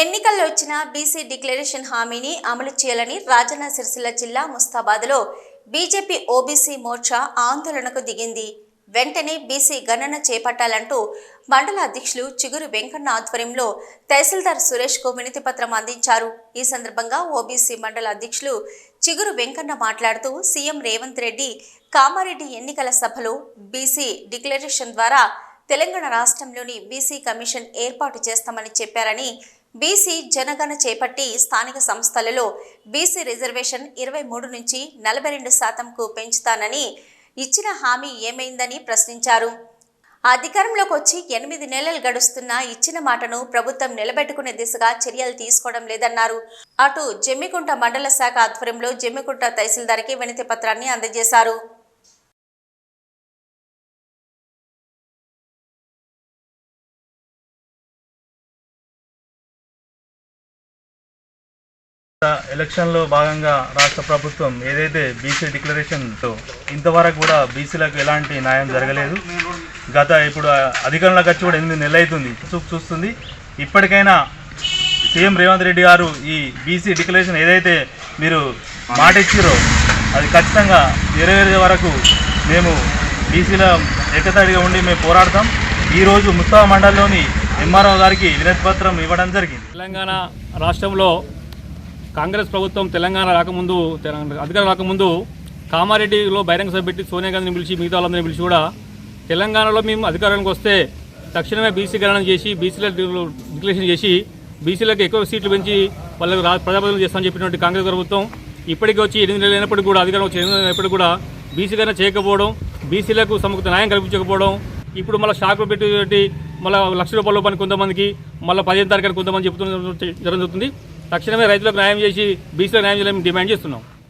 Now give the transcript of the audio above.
ఎన్నికల్లో వచ్చిన BC declaration హామీని అమలు చేయాలని రాజన్న సిరిసిల్ల జిల్లా ముస్తాబాద్లో బీజేపీ ఓబీసీ మోర్చా ఆందోళనకు దిగింది. వెంటనే బీసీ గణన చేపట్టాలంటూ మండల అధ్యక్షులు చిగురు వెంకన్న ఆధ్వర్యంలో తహసీల్దార్ సురేష్కు వినతి పత్రం అందించారు. ఈ సందర్భంగా ఓబీసీ మండల అధ్యక్షులు చిగురు వెంకన్న మాట్లాడుతూ సీఎం రేవంత్ రెడ్డి కామారెడ్డి ఎన్నికల సభలో బీసీ డిక్లరేషన్ ద్వారా తెలంగాణ రాష్ట్రంలోని బీసీ కమిషన్ ఏర్పాటు చేస్తామని చెప్పారని బీసీ జనగణ చేపట్టి స్థానిక సంస్థలలో బీసీ రిజర్వేషన్ ఇరవై మూడు నుంచి నలభై రెండు శాతంకు పెంచుతానని ఇచ్చిన హామీ ఏమైందని ప్రశ్నించారు. అధికారంలోకి వచ్చి ఎనిమిది నెలలు గడుస్తున్నా ఇచ్చిన మాటను ప్రభుత్వం నిలబెట్టుకునే దిశగా చర్యలు తీసుకోవడం లేదన్నారు. అటు జమ్మికుంట మండల శాఖ ఆధ్వర్యంలో జమ్మికుంట తహసీల్దార్కి వినతి పత్రాన్ని అందజేశారు. ఎలక్షన్లో భాగంగా రాష్ట్ర ప్రభుత్వం ఏదైతే బీసీ డిక్లరేషన్తో ఇంతవరకు కూడా బీసీలకు ఎలాంటి న్యాయం జరగలేదు. గత ఇప్పుడు అధికారంలోకి వచ్చి కూడా ఎనిమిది నెలలు అవుతుంది. చూపు చూస్తుంది. ఇప్పటికైనా సీఎం రేవంత్ రెడ్డి గారు ఈ బీసీ డిక్లరేషన్ ఏదైతే మీరు మాట ఇచ్చిరో అది ఖచ్చితంగా నెరవేరే వరకు మేము బీసీల ఎక్కతడిగా ఉండి మేము పోరాడతాం. ఈరోజు ముస్తాబా మండలంలోని ఎంఆర్ఓ గారికి వినతి పత్రం ఇవ్వడం జరిగింది. తెలంగాణ రాష్ట్రంలో కాంగ్రెస్ ప్రభుత్వం తెలంగాణ రాకముందు తెలంగాణ అధికారం రాకముందు కామారెడ్డిలో బహిరంగ సభ పెట్టి సోనియా గాంధీని పిలిచి మిగతా వాళ్ళందరినీ పిలిచి కూడా తెలంగాణలో మేము అధికారానికి వస్తే తక్షణమే బీసీ గణన చేసి బీసీల డిక్లరేషన్ చేసి బీసీలకు ఎక్కువ సీట్లు పెంచి వాళ్ళకి రా ప్రజాప్రతినిధులు చేస్తామని చెప్పినటువంటి కాంగ్రెస్ ప్రభుత్వం ఇప్పటికీ వచ్చి ఎనిమిది నెలలు అయినప్పటికీ కూడా అధికారం వచ్చి ఎనిమిది అయినప్పటికీ కూడా బీసీ గణన చేయకపోవడం బీసీలకు సమగ్ర న్యాయం కల్పించకపోవడం ఇప్పుడు మళ్ళీ షాకులు పెట్టి మళ్ళీ లక్ష రూపాయల పని కొంతమందికి మళ్ళీ పదిహేను తారీఖున కొంతమంది చెప్తున్న జరుగుతుంది. తక్షణమే రైతులకు న్యాయం చేసి బీసీలకు న్యాయం చేయాలని డిమాండ్ చేస్తున్నాం.